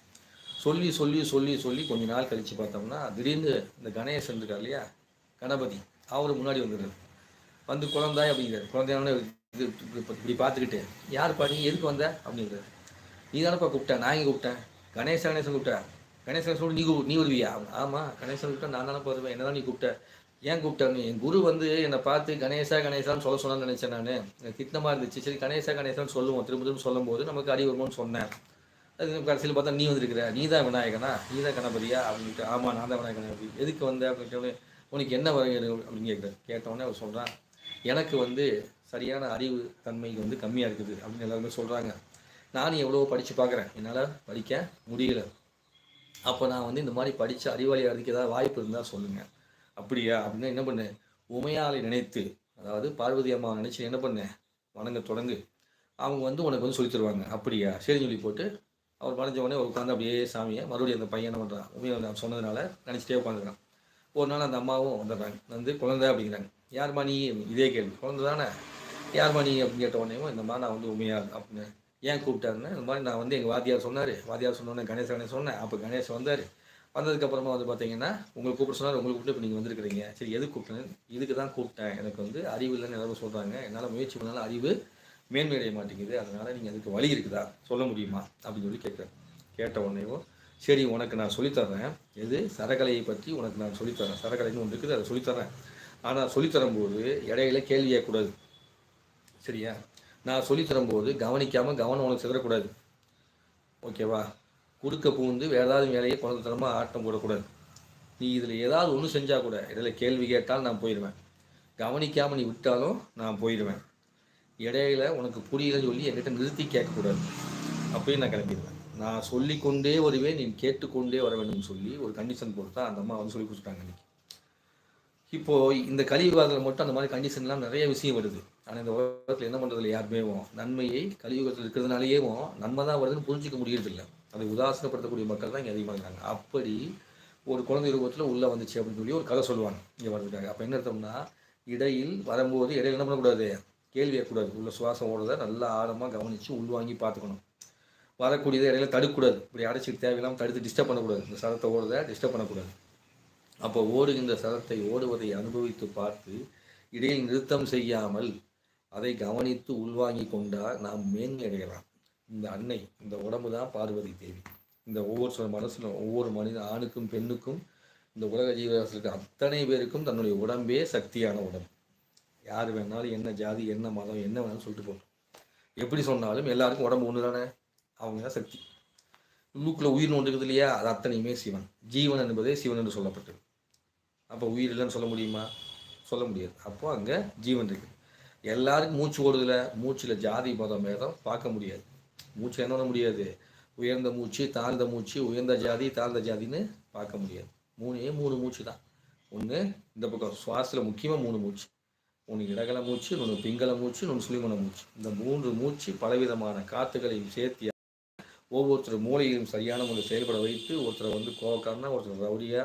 சொல்லி சொல்லி சொல்லி சொல்லி கொஞ்ச நாள் கழித்து பார்த்தோம்னா திடீர்னு இந்த கணேசன் இருக்கார் இல்லையா கணபதி அவர் முன்னாடி வந்துடுறாரு. வந்து குழந்தாய் அப்படிங்கிறார். குழந்தையான இது இப்படி பார்த்துக்கிட்டு யார் பாடி எதுக்கு வந்த? அப்படிங்கிறாரு. நீ தானப்பா கூப்பிட்டேன் நான் இங்கே கூப்பிட்டேன் கணேச கணேசன் கூப்பிட்டேன் கணேசன் சொல்லி நீ நீ வருவியா ஆமாம் கணேசன் கூப்பிட்டா நான் தானே வருவேன் என்ன தான் நீ கூப்பிட்ட? ஏன் கூப்பிட்டாரு என் குரு வந்து என்னை பார்த்து கணேசா கணேசான்னு சொல்ல சொன்னான்னு நினச்சேன் நான். எனக்கு திட்டமாக இருந்துச்சு. சரி கணேசா கணேசான்னு சொல்லுவோம் திரும்ப திரும்ப சொல்லும்போது நமக்கு அடி வருமோன்னு சொன்னேன். அது கடைசியில் பார்த்தா நீ வந்திருக்கிற நீ தான் விநாயகனா? நீ தான் கணபதியா அப்படின்ட்டு ஆமாம் நான் தான் விநாயகன். அப்படி எதுக்கு வந்த? அப்படின்ட்டு உனக்கு என்ன வரையணும் அப்படின்னு கேட்குறேன். கேட்டவொடனே அவர் சொல்கிறான் எனக்கு வந்து சரியான அறிவு தன்மை வந்து கம்மியாக இருக்குது அப்படின்னு எல்லாருமே சொல்கிறாங்க நானும் எவ்வளோ படித்து பார்க்குறேன். என்னால் படிக்க முடியல. அப்போ நான் வந்து இந்த மாதிரி படித்து அறிவாளி ஆகிறதுக்கு ஏதாவது வாய்ப்பு இருந்தால் சொல்லுங்கள் அப்படியா? அப்படின்னா என்ன பண்ணேன் உமையாலை நினைத்து அதாவது பார்வதி அம்மா நினச்சி என்ன பண்ணேன் வணங்க தொடங்கு. அவங்க வந்து உனக்கு வந்து சொல்லித் தருவாங்க. அப்படியா? சரின்னு சொல்லி போட்டு அவர் மறைஞ்ச உடனே உட்காந்து அப்படியே சாமியை மறுபடியும் அந்த பையன் என்ன பண்ணுறான் உமையை சொன்னதுனால நினச்சிட்டே உட்காந்துருக்கான் ஒரு நாள் அந்த அம்மாவும் வந்துடுறாங்க. வந்து குழந்தை அப்படிங்கிறாங்க. யார்மா நீ? இதே கேள்வி. குழந்தை தானே? யார்மா நீ? அப்படின்னு கேட்ட உடனே இந்த மாதிரி நான் வந்து உண்மையா அப்படின்னு ஏன் கூப்பிட்டாருன்னா இந்த மாதிரி நான் வந்து எங்கள் வாத்தியார் சொன்னார். வாத்தியார் சொன்னோன்னே கணேசனை சொன்னேன். அப்போ கணேஷ் வந்தார். வந்ததுக்கப்புறமா வந்து பார்த்தீங்கன்னா உங்களை கூப்பிட சொன்னார் உங்களை கூப்பிட்டு இப்போ நீங்கள் வந்திருக்கிறீங்க. சரி எது கூப்பிட்டேன் இதுக்கு தான் கூப்பிட்டேன். எனக்கு வந்து அறிவு இல்லைன்னு எல்லாரும் சொல்கிறாங்க என்னால் முயற்சி பண்ணாலும் அறிவு மேன்மையடைய மாட்டேங்குது. அதனால் நீங்கள் அதுக்கு வழி இருக்குதா? சொல்ல முடியுமா? அப்படின்னு சொல்லி கேட்குறேன் கேட்ட உடனேவும் சரி உனக்கு நான் சொல்லித்தரேன் எது? சரக்கலையை பற்றி உனக்கு நான் சொல்லித்தரேன் சரக்கலைன்னு ஒன்று இருக்குது அதை சொல்லித்தரேன் ஆனால் சொல்லித்தரும்போது இடையில கேள்வி கேட்கக்கூடாது சரியா? நான் சொல்லித்தரும்போது கவனிக்காமல் கவனம் உனக்கு சிதறக்கூடாது. ஓகேவா? குறுக்க பூந்து வேறு ஏதாவது வேலையை குழந்தைத்தனமாக ஆட்டம் போடக்கூடாது. நீ இதில் ஏதாவது ஒன்று செஞ்சால் கூட இதில் கேள்வி கேட்டால் நான் போயிடுவேன். கவனிக்காமல் நீ விட்டாலும் நான் போயிடுவேன். இடையில உனக்கு புரியலன்னு சொல்லி என்கிட்ட நிறுத்தி கேட்கக்கூடாது. அப்படியே நான் கிளம்பிடுவேன். நான் சொல்லிக்கொண்டே வருவேன் நீ கேட்டுக்கொண்டே வர வேண்டும் சொல்லி ஒரு கண்டிஷன் போட்டு தான் அந்த அம்மா வந்து சொல்லி கொடுத்துட்டாங்க அன்றைக்கி இப்போது இந்த கலியுகத்தில் மட்டும் அந்த மாதிரி கண்டிஷன்லாம் நிறைய விஷயம் வருது. ஆனால் இந்த உலகத்தில் என்ன பண்ணுறதுல யாருமே நன்மையை கலியுகத்தில் இருக்கிறதுனாலேயே நன்மை தான் வருதுன்னு புரிஞ்சிக்க முடியறதில்லை. அதை உதாசனப்படுத்தக்கூடிய மக்கள் தான் இங்கே அதிகமாக இருக்காங்க. அப்படி ஒரு குழந்தை ரூபத்தில் உள்ளே வந்துச்சு அப்படின்னு சொல்லி ஒரு கதை சொல்லுவாங்க. இங்கே வர்றதுக்காக. அப்போ என்ன அர்த்தம்னா இடையில் வரும்போது இடையில என்ன பண்ணக்கூடாது? கேள்வி கேட்கக்கூடாது உள்ள சுவாசம் ஓடுறத நல்லா ஆழமாக கவனித்து உள்வாங்கி பார்த்துக்கணும். வரக்கூடியதை இடையில தடுக்கக்கூடாது. இப்படி அடைச்சிட்டு தேவையில்லாமல் தடுத்து டிஸ்டர்ப் பண்ணக்கூடாது. இந்த சதத்தை ஓடுறத டிஸ்டர்ப் பண்ணக்கூடாது. அப்போ ஓடுகின்ற சதத்தை ஓடுவதை அனுபவித்து பார்த்து இடையில் நிறுத்தம் செய்யாமல் அதை கவனித்து உள்வாங்கி கொண்டால் நாம் மேன்மையடையலாம். இந்த அன்னை இந்த உடம்பு தான் பார்வதி தேவி. இந்த ஒவ்வொரு சில மனசில் ஒவ்வொரு மனித ஆணுக்கும் பெண்ணுக்கும் இந்த உலக ஜீவராசிக்கு அத்தனை பேருக்கும் தன்னுடைய உடம்பே சக்தியான உடம்பு. யார் வேணாலும் என்ன ஜாதி என்ன மதம் என்ன வேணாலும் சொல்லிட்டு போகணும் எப்படி சொன்னாலும் எல்லாருக்கும் உடம்பு ஒன்று தானே அவங்க தான் சக்தி. உள்ளுக்குள்ளே உயிர் ஒன்றுக்குது இல்லையா? அது அத்தனையுமே சிவன். ஜீவன் என்பதே சிவன் என்று சொல்லப்பட்டது. அப்போ உயிர் இல்லைன்னு சொல்ல முடியுமா? சொல்ல முடியாது. அப்போ அங்கே ஜீவன் இருக்குது எல்லாருக்கும் மூச்சு ஓடுதில் மூச்சில் ஜாதி மதம் மேதம் பார்க்க முடியாது. மூச்சு என்ன பண்ண முடியாது? உயர்ந்த மூச்சு தாழ்ந்த மூச்சு உயர்ந்த ஜாதி தாழ்ந்த ஜாதின்னு பார்க்க முடியாது. மூணே மூணு மூச்சு தான் ஒன்று இந்த பக்கம் சுவாசத்தில் முக்கியமாக மூணு மூச்சு. ஒன்று இடகல மூச்சு இன்னொன்று பிங்கள மூச்சு இன்னொன்று சுழிமன மூச்சு. இந்த மூன்று மூச்சு பலவிதமான காற்றுகளையும் சேர்த்து ஒவ்வொருத்தர் மூளையிலும் சரியான முறையில் செயல்பட வைத்து ஒருத்தரை வந்து கோவக்காரனா ஒருத்தர் ரவுடியா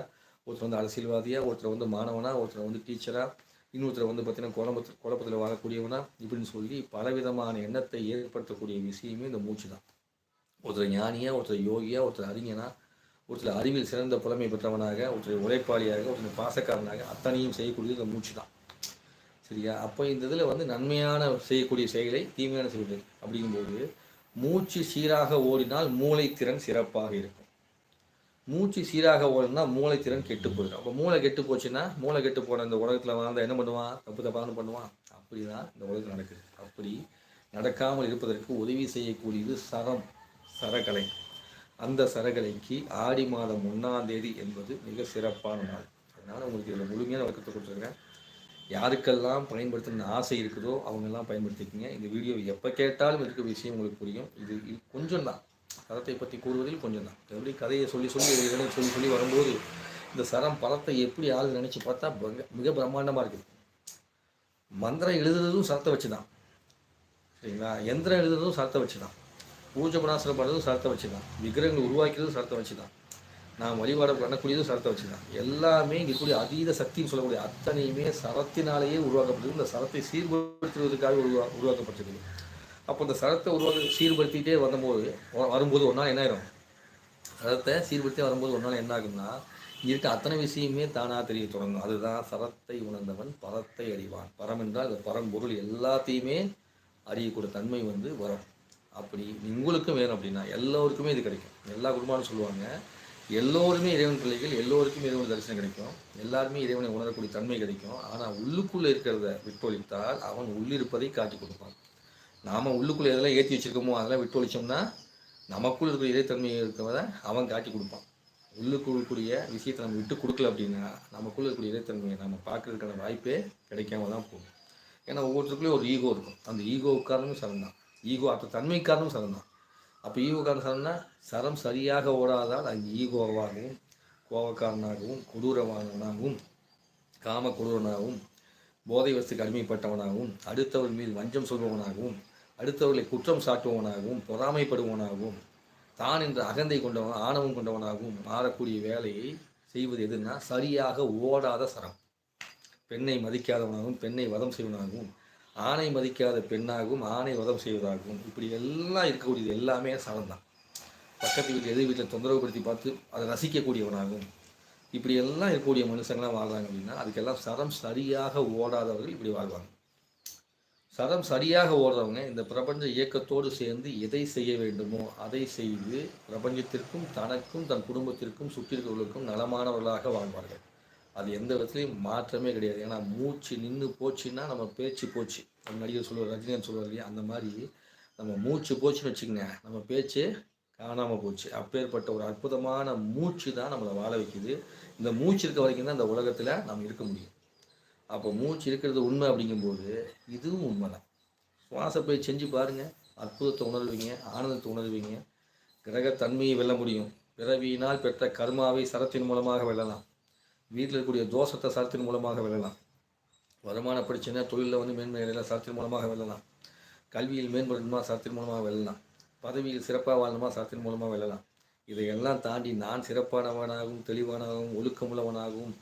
ஒருத்தர் வந்து அரசியல்வாதியாக ஒருத்தர் வந்து மாணவனாக ஒருத்தர் வந்து டீச்சராக இன்னொருத்தர் வந்து பார்த்தீங்கன்னா குழம்பு குழப்பத்தில் வாழக்கூடியவனா இப்படின்னு சொல்லி பலவிதமான எண்ணத்தை ஏற்படுத்தக்கூடிய விஷயமே இந்த மூச்சு தான். ஒருத்தர் ஞானியா ஒருத்தர் யோகியா ஒருத்தர் அறிஞனா ஒருத்தர் அறிவில் சிறந்த புலமை பெற்றவனாக ஒருத்தர் உழைப்பாளியாக ஒருத்தர் பாசக்காரனாக அத்தனையும் செய்யக்கூடியது இந்த மூச்சு தான். சரியா? அப்போ இந்த இதில் வந்து நன்மையான செய்யக்கூடிய செயலை தீமையான செய்வது அப்படிங்கும்போது மூச்சு சீராக ஓடினால் மூளை திறன் சிறப்பாக இருக்கும். மூச்சு சீராக ஓடினா மூளைத்திறன் கெட்டு போயிடும். அப்போ மூளை கெட்டு போச்சுன்னா மூளை கெட்டு போன இந்த உலகத்தில் வாழ்ந்தால் என்ன பண்ணுவான்? தப்பு தப்பான பண்ணுவான். அப்படி தான் இந்த உலகம் நடக்குது. அப்படி நடக்காமல் இருப்பதற்கு உதவி செய்யக்கூடியது சரம் சரகலை. அந்த சரகலைக்கு ஆடி மாதம் ஒன்றாம் தேதி என்பது மிக சிறப்பான நாள். அதனால் உங்களுக்கு இதில் முழுமையான விளக்கத்தை கொடுத்துருக்கேன். யாருக்கெல்லாம் பயன்படுத்தணும்னு ஆசை இருக்குதோ அவங்கெல்லாம் பயன்படுத்திக்கிங்க. இந்த வீடியோ எப்போ கேட்டாலும் இருக்க விஷயம் உங்களுக்கு புரியும்? இது கொஞ்சம் தான் சரத்தை பற்றி கூறுவதில் கொஞ்சம் தான் எப்படி கதையை சொல்லி சொல்லி இதனை சொல்லி சொல்லி வரும்போது இந்த சரம் பரத்தை எப்படி ஆள் நினச்சி பார்த்தா மிக- மிக பிரம்மாண்டமாக இருக்குது. மந்திரம் எழுதுறதும் சரத்தை வச்சு தான் சரிங்களா? எந்திரம் எழுதுறதும் சரத்தை வச்சு தான் பூஜை பணாசனம் பண்ணுறதும் சரத்தை வச்சு தான் விக்கிரகங்கள் உருவாக்கிறதும் சரத்தை வச்சு தான் நான் வழிபாடு பண்ணக்கூடியதும் சரத்தை வச்சு தான் எல்லாமே இங்கே அதீத சக்தின்னு சொல்லக்கூடிய அத்தனையுமே சரத்தினாலேயே உருவாக்கப்பட்டது. இந்த சரத்தை சீர்படுத்துவதற்காக உருவா உருவாக்கப்பட்டிருக்குது. அப்போ இந்த சரத்தை உருவாக்க சீர்படுத்திட்டே வந்தபோது வரும்போது ஒரு நாள் என்ன ஆயிரும் சரத்தை சீர்படுத்தி வரும்போது ஒரு நாள் என்ன ஆகுதுன்னா இருக்க அத்தனை விஷயமே தானாக தெரிய தொடங்கும். அதுதான் சரத்தை உணர்ந்தவன் பரத்தை அறிவான். பரம் என்றால் அந்த பரம்பொருள் எல்லாத்தையுமே அறியக்கூடிய தன்மை வந்து வரும். அப்படி உங்களுக்கும் வேணும் அப்படின்னா எல்லோருக்குமே இது கிடைக்கும். எல்லா குடும்பம்னு சொல்லுவாங்க எல்லோருமே இறைவன் பிள்ளைகள் எல்லோருக்கும் இறைவன் தரிசனம் கிடைக்கும். எல்லாருமே இறைவனை உணரக்கூடிய தன்மை கிடைக்கும். ஆனால் உள்ளுக்குள்ளே இருக்கிறத விட்டொழித்தால் அவன் உள்ளிருப்பதை காட்டி கொடுப்பான். நாம் உள்ளுக்குள்ளே எதெல்லாம் ஏற்றி வச்சிருக்கோமோ அதெல்லாம் விட்டு ஒழிச்சோம்னா நமக்குள் இருக்கிற இறைத்தன்மையை இருக்கிறத அவன் காட்டி கொடுப்பான். உள்ளுக்குள்ளக்கூடிய விஷயத்தை நம்ம விட்டு கொடுக்கல அப்படின்னா நமக்குள்ள இருக்கக்கூடிய இறைத்தன்மையை நம்ம பார்க்கறதுக்கான வாய்ப்பே கிடைக்காம தான் போகும். ஏன்னா ஒவ்வொருத்தருக்குள்ளேயும் ஒரு ஈகோ இருக்கும். அந்த ஈகோ காரணமும் சரம் தான் ஈகோ அந்த தன்மை சரம் தான் அப்போ ஈகோ காரணம் சரம்னா சரம் சரியாக ஓடாதால் அங்கே ஈகோவாகவும் கோபக்காரனாகவும் கொடூரமானவனாகவும் காம கொடூரனாகவும் போதை வசத்துக்கு அடிமைப்பட்டவனாகவும் அடுத்தவர் மீது வஞ்சம் சொல்பவனாகவும் அடுத்தவர்களை குற்றம் சாட்டுவனாகவும் பொறாமைப்படுவனாகவும் தான் என்ற அகந்தை கொண்டவன் ஆணவம் கொண்டவனாகவும் மாறக்கூடிய வேலையை செய்வது எதுனா சரியாக ஓடாத சரம். பெண்ணை மதிக்காதவனாகவும் பெண்ணை வதம் செய்வனாகவும் ஆணை மதிக்காத பெண்ணாகவும் ஆணை வதம் செய்வதாகவும் இப்படி எல்லாம் இருக்கக்கூடியது எல்லாமே சரம் தான். பக்கத்து வீட்டில் எதிர் வீட்டில் தொந்தரவுப்படுத்தி பார்த்து அதை ரசிக்கக்கூடியவனாகவும் இப்படி எல்லாம் இருக்கக்கூடிய மனுஷங்களாம் வாழ்றாங்க அப்படின்னா அதுக்கெல்லாம் சரம் சரியாக ஓடாதவர்கள் இப்படி வாழ்வாங்க. சதம் சரியாக ஓடுறவங்க இந்த பிரபஞ்ச இயக்கத்தோடு சேர்ந்து எதை செய்ய வேண்டுமோ அதை செய்து பிரபஞ்சத்திற்கும் தனக்கும் தன் குடும்பத்திற்கும் சுற்றிருக்கிறவர்களுக்கும் நலமானவர்களாக வாழ்வார்கள். அது எந்த விதத்துலையும் மாற்றமே கிடையாது. ஏன்னா மூச்சு நின்று போச்சுன்னா நம்ம பேச்சு போச்சு. நம்ம நடிகர் சொல்லுவார் ரஜினிகாந்த் சொல்லுவார் இல்லையா? அந்த மாதிரி நம்ம மூச்சு போச்சுன்னு வச்சுக்கோங்க. நம்ம பேச்சு காணாமல் போச்சு. அப்பேற்பட்ட ஒரு அற்புதமான மூச்சு தான் நம்மளை வாழ வைக்குது. இந்த மூச்சு இருக்க வரைக்கும் தான் இந்த உலகத்தில் நம்ம இருக்க முடியும். அப்போ மூச்சு இருக்கிறது உண்மை அப்படிங்கும்போது இதுவும் உண்மை தான் சுவாச போய் செஞ்சு பாருங்கள் அற்புதத்தை உணர்வீங்க ஆனந்தத்தை உணர்வீங்க. கிரகத்தன்மையை வெல்ல முடியும். பிறவியினால் பெற்ற கர்மாவை சரத்தின் மூலமாக வெல்லலாம். வீட்டில் இருக்கக்கூடிய தோஷத்தை சரத்தின் மூலமாக வெல்லலாம். வருமான பிரச்சனை தொழிலில் வந்து மேன்மை அடையலாம் சரத்தின் மூலமாக வெல்லலாம். கல்வியில் மேம்படணுமா சரத்தின் மூலமாக வெல்லலாம். பதவியில் சிறப்பாக வாழணுமா சரத்தின் மூலமாக வெல்லலாம். இதையெல்லாம் தாண்டி நான் சிறப்பானவனாகவும் தெளிவானவனாகவும் ஒழுக்கமுள்ளவனாகவும்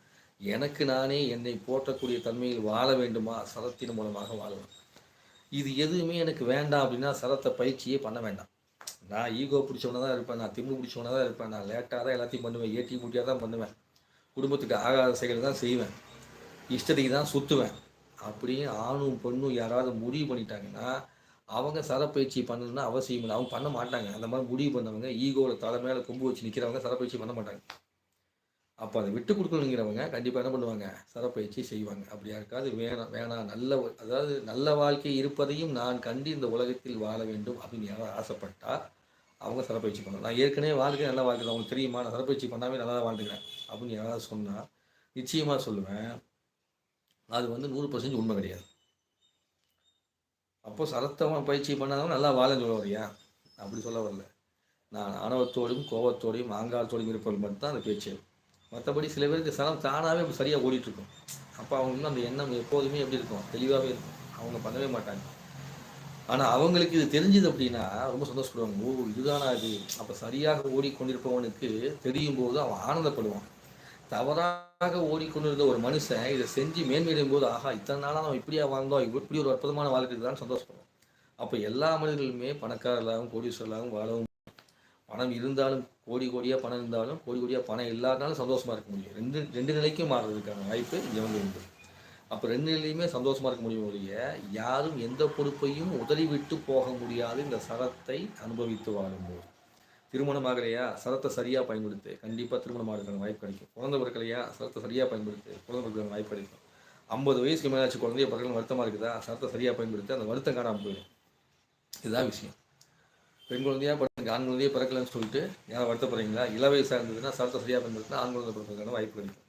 எனக்கு நானே என்னை போற்றக்கூடிய தன்மையில் வாழ வேண்டுமா? சரத்தின் மூலமாக வாழலாம் இது எதுவுமே எனக்கு வேண்டாம் அப்படின்னா சரத்தை பயிற்சியே பண்ண வேண்டாம். நான் ஈகோ பிடிச்சவனா தான் இருப்பேன் நான் திம்பு பிடிச்சவனா தான் இருப்பேன் நான் லேட்டாக தான் எல்லாத்தையும் பண்ணுவேன் ஏற்றி மூட்டியாக தான் பண்ணுவேன். குடும்பத்துக்கு ஆகாத செயல் தான் செய்வேன். இஷ்டத்துக்கு தான் சுற்றுவேன் அப்படியே ஆணும் பெண்ணும் யாராவது முடிவு பண்ணிட்டாங்கன்னா அவங்க சரப்பயிற்சி பண்ணணும்னு அவசியம் இல்லை அவங்க பண்ண மாட்டாங்க. அந்த மாதிரி முடிவு பண்ணவங்க ஈகோவில் தலை மேலே கொம்பு வச்சு நிற்கிறவங்க சரப்பயிற்சி பண்ண மாட்டாங்க. அப்போ அதை விட்டு கொடுக்கணுங்கிறவங்க கண்டிப்பாக என்ன பண்ணுவாங்க? சரப்பயிற்சி செய்வாங்க. அப்படி யாருக்காவது வேணாம் வேணாம் நல்ல அதாவது நல்ல வாழ்க்கை இருப்பதையும் நான் கண்டு இந்த உலகத்தில் வாழ வேண்டும் அப்படின்னு யாராவது ஆசைப்பட்டால் அவங்க சரப்பயிற்சி பண்ணணும் நான் ஏற்கனவே வாழ்க்கை நல்ல வாழ்க்கை அவங்க தெரியுமா? நான் சரப்பயிற்சி பண்ணாமே நல்லா தான் வாழ்ந்துக்கிறேன் அப்படின்னு யாராவது சொன்னால் நிச்சயமாக சொல்லுவேன். அது வந்து நூறு பர்சன்ட் உண்மை கிடையாது. அப்போ சரத்தமாக பயிற்சி பண்ணாதவங்க நல்லா வாழன்னு சொல்ல வரையா அப்படி சொல்ல வரல. நான் ஆணவத்தோடும் கோபத்தோடையும் ஆங்காரத்தோடையும் இருப்பவர்கள் மட்டும் தான் அந்த பேச்சு. மற்றபடி சில பேருக்கு சனம் தானாகவே அப்படி சரியாக ஓடிட்டுருக்கும். அப்போ அவங்க இன்னும் அந்த எண்ணம் எப்போதுமே எப்படி இருக்கும்? தெளிவாகவே இருக்கும். அவங்க பண்ணவே மாட்டாங்க. ஆனால் அவங்களுக்கு இது தெரிஞ்சது அப்படின்னா ரொம்ப சந்தோஷப்படுவாங்க. ஓ இதுதானா இது? அப்போ சரியாக ஓடிக்கொண்டிருப்பவனுக்கு தெரியும் போது அவன் ஆனந்தப்படுவான். தவறாக ஓடிக்கொண்டிருந்த ஒரு மனுஷன் இதை செஞ்சு மேன்மையடையும் போது ஆஹா இத்தனை நாளாக நம்ம இப்படியா வாழ்ந்தோம் இப்படி ஒரு அற்புதமான வாழ்க்கை தான் சந்தோஷப்படுவோம் அப்போ எல்லா மனிதர்களுமே பணக்காரர்களாகவும் கோடீஸ்வரர்களாகவும் வாழவும் பணம் இருந்தாலும் கோடி கோடியாக பணம் இருந்தாலும் கோடி கோடியாக பணம் இல்லாதனாலும் சந்தோஷமாக இருக்க முடியும். ரெண்டு ரெண்டு நிலைக்கும் மாறுறதுக்கான வாய்ப்பு இங்கே வந்து உண்டு. அப்போ ரெண்டு நிலையுமே சந்தோஷமாக இருக்க முடியும் ஒழிய யாரும் எந்த பொறுப்பையும் உதறிவிட்டு போக முடியாது இந்த சரத்தை அனுபவித்து வாழும்போது. திருமணமாகலையா சரத்தை சரியாக பயன்படுத்து. கண்டிப்பாக திருமணம் ஆகிறதுக்கான வாய்ப்பு கிடைக்கும். குழந்தை பிறக்கலையா? சரத்தை சரியாக பயன்படுத்து. குழந்தை பிறக்கிறதுக்கான வாய்ப்பு கிடைக்கும். ஐம்பது வயசுக்கு மேலாச்சு குழந்தைய பிறகு வருத்தமாக இருக்குதா? சரத்தை சரியாக பயன்படுத்தி அந்த வருத்தம் காணாமல் போயிடும். இதுதான் விஷயம். பெண் குழந்தையாக பிறகு ஆண் குழந்தையே பிறக்கலன்னு சொல்லிட்டு யாரும் வருத்தப்படுறீங்களா? இள வயசாக இருந்ததுன்னா சரத்தை சரியாக பண்ணுறதுனா ஆண் குழந்தை பிறக்கிறதுக்கான வாய்ப்பு கிடைக்கும்.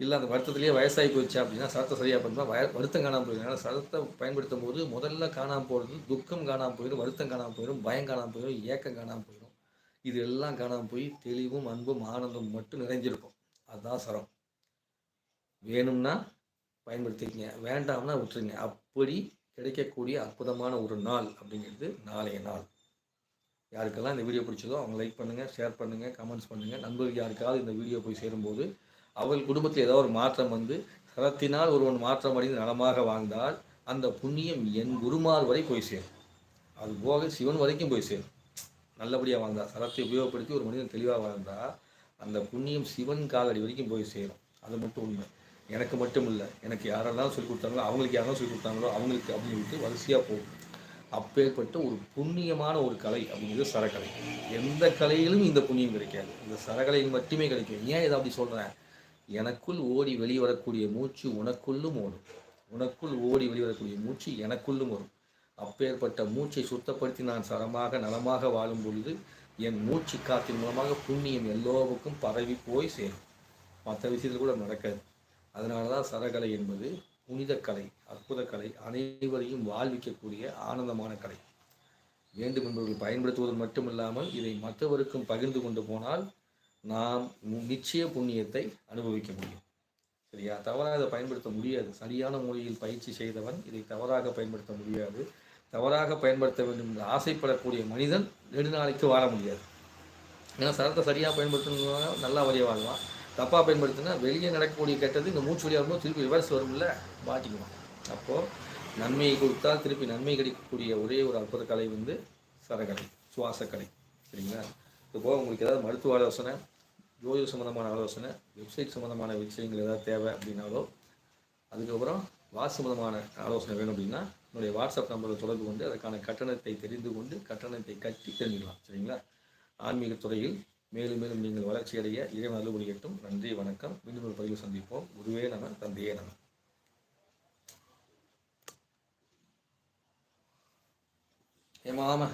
இல்லை அந்த வருத்தத்திலேயே வயசாகி போச்சு அப்படின்னா சரத்தை சரியாக பண்ணா வய வருத்தம் காணாமல் போயிடும். அதனால் சரத்தை பயன்படுத்தும் போது முதல்ல காணாமல் போகிறது துக்கம் காணாமல் போயிடும் வருத்தம் காணாமல் போயிடும் பயம் காணாமல் போயிடும் ஏக்கம் காணாமல் போயிடும். இது எல்லாம் காணாமல் போய் தெளிவும் அன்பும் ஆனந்தம் மட்டும் நிறைஞ்சிருக்கும். அதுதான் சரம். வேணும்னா பயன்படுத்திக்கங்க. வேண்டாம்னா விட்டுருங்க. அப்படி கிடைக்கக்கூடிய அற்புதமான ஒரு நாள் அப்படிங்கிறது நாளைய நாள். யாருக்கெல்லாம் இந்த வீடியோ பிடிச்சதோ அவங்க லைக் பண்ணுங்கள் ஷேர் பண்ணுங்கள் கமெண்ட்ஸ் பண்ணுங்கள் நண்பர்கள் யாருக்காவது இந்த வீடியோ போய் சேரும்போது அவள் குடும்பத்தில் ஏதாவது ஒரு மாற்றம் வந்து சரத்தினால் ஒருவன் மாற்றம் அடைந்து நலமாக வாழ்ந்தால் அந்த புண்ணியம் என் குருமார் வரை போய் சேரும். அது போக சிவன் வரைக்கும் போய் சேரும். நல்லபடியாக வாழ்ந்தால் சரத்தை உபயோகப்படுத்தி ஒரு மனிதன் தெளிவாக வாழ்ந்தால் அந்த புண்ணியம் சிவன் காலடி வரைக்கும் போய் சேரும். அது மட்டும் உண்மை. எனக்கு மட்டும் இல்லை எனக்கு யாரெல்லாம் சொல்லி கொடுத்தாங்களோ அவங்களுக்கு யாரெல்லாம் சொல்லி கொடுத்தாங்களோ அவங்களுக்கு அப்படின்னு சொல்லிட்டு வரிசையாக போகும். அப்பேற்பட்ட ஒரு புண்ணியமான ஒரு கலை அப்படிங்கிறது சரக்கலை. எந்த கலையிலும் இந்த புண்ணியம் கிடைக்காது. இந்த சரக்கலையில் மட்டுமே கிடைக்கும். ஏன் இதை அப்படி சொல்கிறேன் எனக்குள் ஓடி வெளிவரக்கூடிய மூச்சு உனக்குள்ளும் ஓடும். உனக்குள் ஓடி வெளிவரக்கூடிய மூச்சு எனக்குள்ளும் வரும். அப்பேற்பட்ட மூச்சை சுத்தப்படுத்தி நான் சரமாக நலமாக வாழும் பொழுது என் மூச்சு காற்றின் மூலமாக புண்ணியம் எல்லோருக்கும் பரவி போய் சேரும். மற்ற விஷயத்தில் கூட நடக்காது. அதனால தான் சரகலை என்பது புனித கலை அற்புத கலை அனைவரையும் வாழ்விக்கக்கூடிய ஆனந்தமான கலை. வேண்டும் என்பவர்கள் பயன்படுத்துவது மட்டுமில்லாமல் இதை மற்றவருக்கும் பகிர்ந்து கொண்டு போனால் நாம் நிச்சய புண்ணியத்தை அனுபவிக்க முடியும். சரியா? தவறாக இதை பயன்படுத்த முடியாது. சரியான முறையில் பயிற்சி செய்தவன் இதை தவறாக பயன்படுத்த முடியாது. தவறாக பயன்படுத்த வேண்டும் என்று ஆசைப்படக்கூடிய மனிதன் நெடுநாளைக்கு வாழ முடியாது. ஏன்னா சரத்தை சரியாக பயன்படுத்தணும்னா நல்லா வரைய வாழ்வான். தப்பாக பயன்படுத்தினா வெளியே நடக்கக்கூடிய கெட்டது இந்த மூச்சு வழியாக வரும்போது திருப்பி ரிவர்ஸ் வரும்ல? மாட்டிக்குவோம். அப்போது நன்மையை கொடுத்தால் திருப்பி நன்மை கிடைக்கக்கூடிய ஒரே ஒரு அற்புத கலை வந்து சரகலை சுவாசக்கலை. சரிங்களா? இது போக உங்களுக்கு ஏதாவது மருத்துவ ஆலோசனை ஜோதிட சம்மந்தமான ஆலோசனை வெப்சைட் சம்மந்தமான விஷயங்கள் ஏதாவது தேவை அப்படின்னாலோ அதுக்கப்புறம் வாட்ஸ் சம்மந்தமான ஆலோசனை வேணும் அப்படின்னா என்னுடைய வாட்ஸ்அப் நம்பரில் தொடர்பு கொண்டு அதற்கான கட்டணத்தை தெரிந்து கொண்டு கட்டணத்தை கட்டி தெரிஞ்சுக்கலாம். சரிங்களா? ஆன்மீக துறையில் மேலும் மேலும் நீங்கள் வளர்ச்சியடைய இறைவன் அலுவலிகட்டும் நன்றி வணக்கம். மீண்டும் ஒரு பதிவில் சந்திப்போம். குருவே நம தந்தையே நம. ஏமாமா.